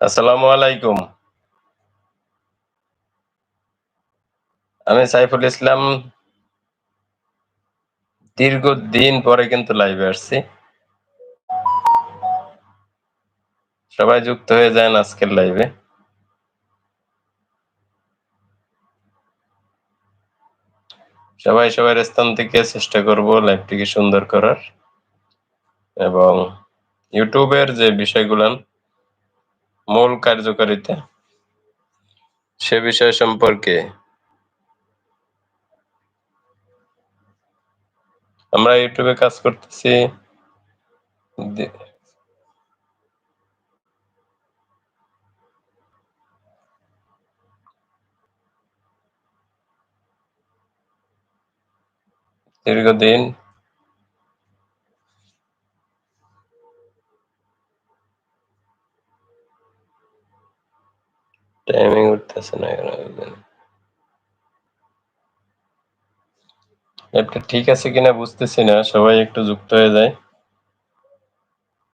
আসসালামু আলাইকুম। আমি সাইফুল ইসলাম। দীর্ঘদিন পরে কিন্তু লাইভে আসছি। সবাই যুক্ত হয়ে যান আজকের লাইভে সবাই সবার স্থান থেকে চেষ্টা করব লাইভটিকে সুন্দর করার। এবং ইউটিউবের যে বিষয়গুলান মূল কার্যকারিতা সে বিষয় সম্পর্কে আমরা ইউটিউবে কাজ করতেছি। দীর্ঘদিন টাইমিং উঠতেছে না কেন ঠিক আছে কিনা বুঝতেছি না সবাই একটু যুক্ত হয়ে যায়।